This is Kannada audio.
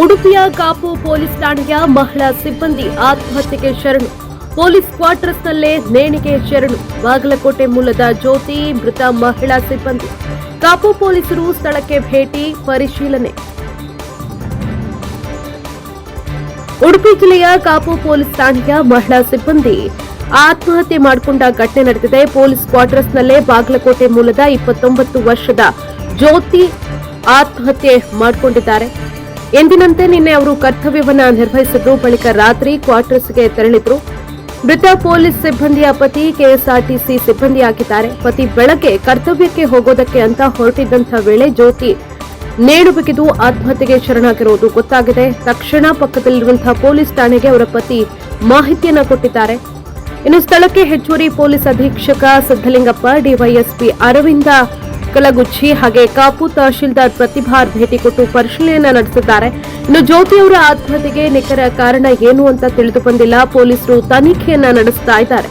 ಉಡುಪಿಯ ಕಾಪು ಪೊಲೀಸ್ ಠಾಣೆಯ ಮಹಿಳಾ ಸಿಬ್ಬಂದಿ ಆತ್ಮಹತ್ಯೆಗೆ ಶರಣು. ಪೊಲೀಸ್ ಕ್ವಾರ್ಟರ್ಸ್ನಲ್ಲೇ ನೇಣಿಗೆ ಶರಣು. ಬಾಗಲಕೋಟೆ ಮೂಲದ ಜ್ಯೋತಿ, ಮೃತ ಮಹಿಳಾ ಸಿಬ್ಬಂದಿ. ಕಾಪು ಪೊಲೀಸರು ಸ್ಥಳಕ್ಕೆ ಭೇಟಿ, ಪರಿಶೀಲನೆ. ಉಡುಪಿ ಜಿಲ್ಲೆಯ ಕಾಪು ಪೊಲೀಸ್ ಠಾಣೆಯ ಮಹಿಳಾ ಸಿಬ್ಬಂದಿ ಆತ್ಮಹತ್ಯೆ ಮಾಡಿಕೊಂಡ ಘಟನೆ ನಡೆದಿದೆ. ಪೊಲೀಸ್ ಕ್ವಾರ್ಟರ್ಸ್ನಲ್ಲೇ ಬಾಗಲಕೋಟೆ ಮೂಲದ ಇಪ್ಪತ್ತೊಂಬತ್ತು ವರ್ಷದ ಜ್ಯೋತಿ ಆತ್ಮಹತ್ಯೆ ಮಾಡಿಕೊಂಡಿದ್ದಾರೆ. ಎಂದಿನಂತೆ ನಿನ್ನೆ ಅವರು ಕರ್ತವ್ಯವನ್ನ ನಿರ್ವಹಿಸಿದ್ರು, ಬಳಿಕ ರಾತ್ರಿ ಕ್ವಾರ್ಟರ್ಸ್ಗೆ ತೆರಳಿದ್ರು. ಮೃತ ಪೊಲೀಸ್ ಸಿಬ್ಬಂದಿಯ ಪತಿ, ಕೆಎಸ್ಆರ್ಟಿಸಿ ಸಿಬ್ಬಂದಿಯಾಗಿದ್ದಾರೆ. ಪತಿ ಬೆಳಗ್ಗೆ ಕರ್ತವ್ಯಕ್ಕೆ ಹೋಗೋದಕ್ಕೆ ಅಂತ ಹೊರಟಿದ್ದಂಥ ವೇಳೆ ಜ್ಯೋತಿ ನೇಣು ಬಿಗಿದು ಆತ್ಮಹತ್ಯೆಗೆ ಶರಣಾಗಿರುವುದು ಗೊತ್ತಾಗಿದೆ. ತಕ್ಷಣ ಪಕ್ಕದಲ್ಲಿರುವಂತಹ ಪೊಲೀಸ್ ಠಾಣೆಗೆ ಅವರ ಪತಿ ಮಾಹಿತಿಯನ್ನ ಕೊಟ್ಟಿದ್ದಾರೆ. ಇನ್ನು ಸ್ಥಳಕ್ಕೆ ಹೆಚ್ಚುವರಿ ಪೊಲೀಸ್ ಅಧೀಕ್ಷಕ ಸಿದ್ದಲಿಂಗಪ್ಪ ಡಿವೈಎಸ್ಪಿ ಅರವಿಂದ ಕಲಗುಚ್ಚಿ ಹಾಗೆ ಕಾಪು ತಹಶೀಲ್ದಾರ್ ಪ್ರತಿಭಾರ್ ಭೇಟಿ ಕೊಟ್ಟು ಪರಿಶೀಲನೆ ನಡೆಸಿದ್ದಾರೆ. ಇನ್ನು ಜ್ಯೋತಿ ಅವರ ಆತ್ಮಹತ್ಯೆಗೆ ನಿಖರ ಕಾರಣ ಏನು ಅಂತ ತಿಳಿದು ಬಂದಿಲ್ಲ. ಪೊಲೀಸರು ತನಿಖೆಯನ್ನ ನಡೆಸ್ತಾ ಇದ್ದಾರೆ.